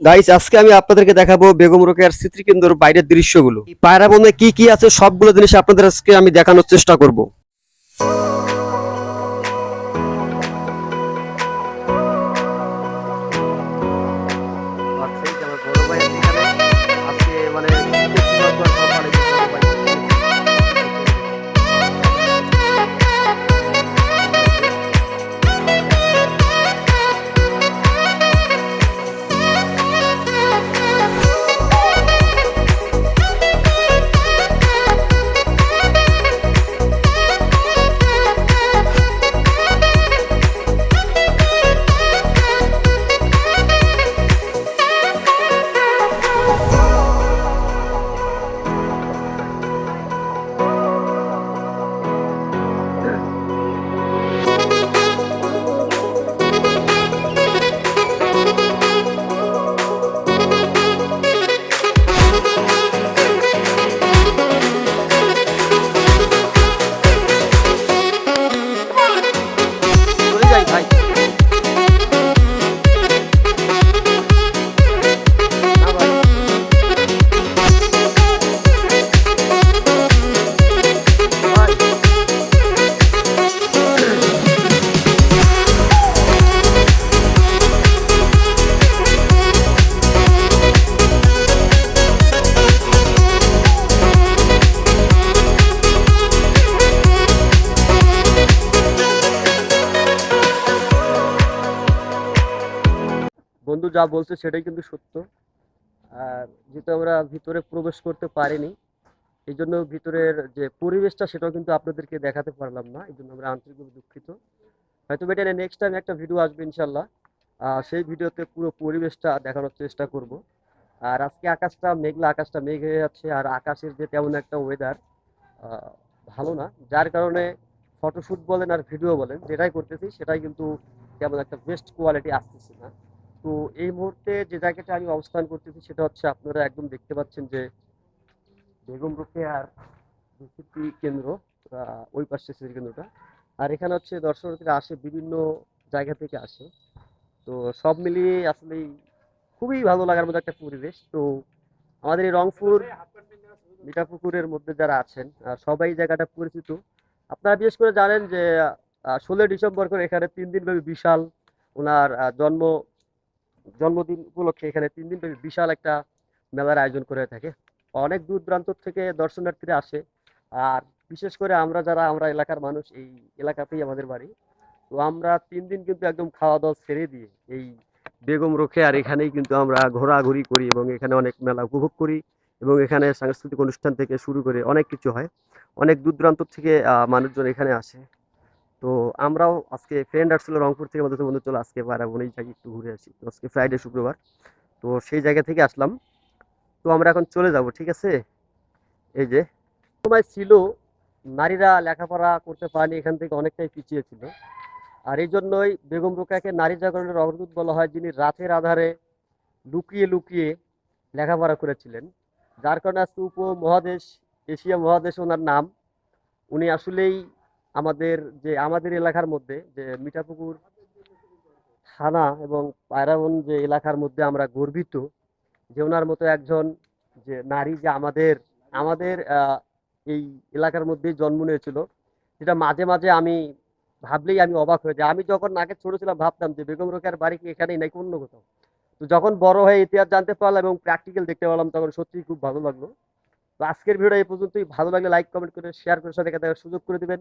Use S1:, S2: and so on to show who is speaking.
S1: Guys আজকে আমি আপনাদেরকে দেখাবো বেগম রোকেয়ার স্মৃতিকেন্দ্র বাইরের দৃশ্যগুলো। পায়রা বনে কি কি আছে সবগুলো জিনিস আপনাদের আজকে আমি দেখানোর চেষ্টা করব। বন্ধু যা বলছে সেটাই কিন্তু সত্য। আর যেহেতু আমরা ভিতরে প্রবেশ করতে পারিনি, এই জন্য ভিতরের যে পরিবেশটা সেটাও কিন্তু আপনাদেরকে দেখাতে পারলাম না, এই জন্য আমরা আন্তরিকভাবে দুঃখিত। হয়তো এটা নেক্সট টাইম একটা ভিডিও আসবে ইনশাল্লাহ সেই ভিডিওতে পুরো পরিবেশটা দেখানোর চেষ্টা করব। আর আজকে আকাশটা মেঘলা, আকাশটা মেঘ হয়ে যাচ্ছে, আর আকাশের যে তেমন একটা ওয়েদার ভালো না। যার কারণে ফটোশ্যুট বলেন আর ভিডিও বলেন, যেটাই করতেছি সেটাই কিন্তু তেমন একটা বেস্ট কোয়ালিটি আসতেছে না। তো এই মুহূর্তে যে জায়গাটা আমি অবস্থান করতেছি সেটা হচ্ছে আপনারা একদম দেখতে পাচ্ছেন যে বেগম রোকেয়ার স্মৃতি কেন্দ্র ওই পাশে স্মৃতি কেন্দ্রটা। আর এখানে হচ্ছে দর্শনার্থীরা আসে, বিভিন্ন জায়গা থেকে আসে। তো সব মিলিয়ে আসলে খুবই ভালো লাগার মতো একটা পরিবেশ। তো আমাদের এই রংপুর, মিঠাপুকুরের মধ্যে যারা আছেন সবাই জায়গাটা পরিচিত। আপনারা বিশেষ করে জানেন যে ষোলোই ডিসেম্বর করে এখানে তিন দিন ব্যাপী বিশাল ওনার জন্ম জন্মদিন উপলক্ষে এখানে তিন দিন বিশাল একটা মেলার আয়োজন করে থাকে। অনেক দূর দূরান্ত থেকে দর্শনার্থীরা আসে। আর বিশেষ করে আমরা যারা, আমরা এলাকার মানুষ, এই এলাকাতেই আমাদের বাড়ি। তো আমরা তিন দিন কিন্তু একদম খাওয়া দাওয়া ছেড়ে দিয়ে এই বেগম রোখে আর এখানেই কিন্তু আমরা ঘোরাঘুরি করি এবং এখানে অনেক মেলা উপভোগ করি এবং এখানে সাংস্কৃতিক অনুষ্ঠান থেকে শুরু করে অনেক কিছু হয়। অনেক দূর দূরান্ত থেকে মানুষজন এখানে আসে। তো আমরাও আজকে ফ্রেন্ড আসছিল রংপুর থেকে আমাদের বন্ধু, চলো আজকে পারাবো এই জায়গায় একটু ঘুরে আসি। তো আজকে ফ্রাইডে শুক্রবার। তো সেই জায়গা থেকে আসলাম। তো আমরা এখন চলে যাব, ঠিক আছে? এই যে, সময় ছিল, নারীরা লেখাপড়া করতে পারেনি, এখান থেকে অনেকটাই পিছিয়ে ছিল। আর এই জন্যই বেগম রোকাকে নারী জাগরণের অগ্রদূত বলা হয়, যিনি রাতের আধারে লুকিয়ে লুকিয়ে লেখাপড়া করেছিলেন। যার কারণে আজকে উপমহাদেশ, এশিয়া মহাদেশ ওনার নাম। উনি আসলেই আমাদের যে, আমাদের এলাকার মধ্যে যে, মিঠাপুকুর থানা এবং পায়রাবন যে এলাকার মধ্যে আমরা গর্বিত যে, ওনার মতো একজন যে, নারী যে আমাদের আমাদের এই এলাকার মধ্যেই জন্ম নিয়েছিল, যেটা মাঝে মাঝে আমি ভাবলেই আমি অবাক হয়ে যাই। আমি যখন নাকে ছোট ছিলাম, ভাবতাম যে, বেগম রোকেয়ার বাড়ি কি এখানেই নাকি অন্য কোথাও? তো যখন বড় হয়ে ইতিহাস জানতে পারলাম এবং প্র্যাকটিক্যাল দেখতে পারলাম, তখন সত্যিই খুব ভালো লাগল। তো আজকের ভিডিও এই পর্যন্তই। ভালো লাগলে লাইক কমেন্ট করে শেয়ার করে সাথে সুযোগ করে দিবেন।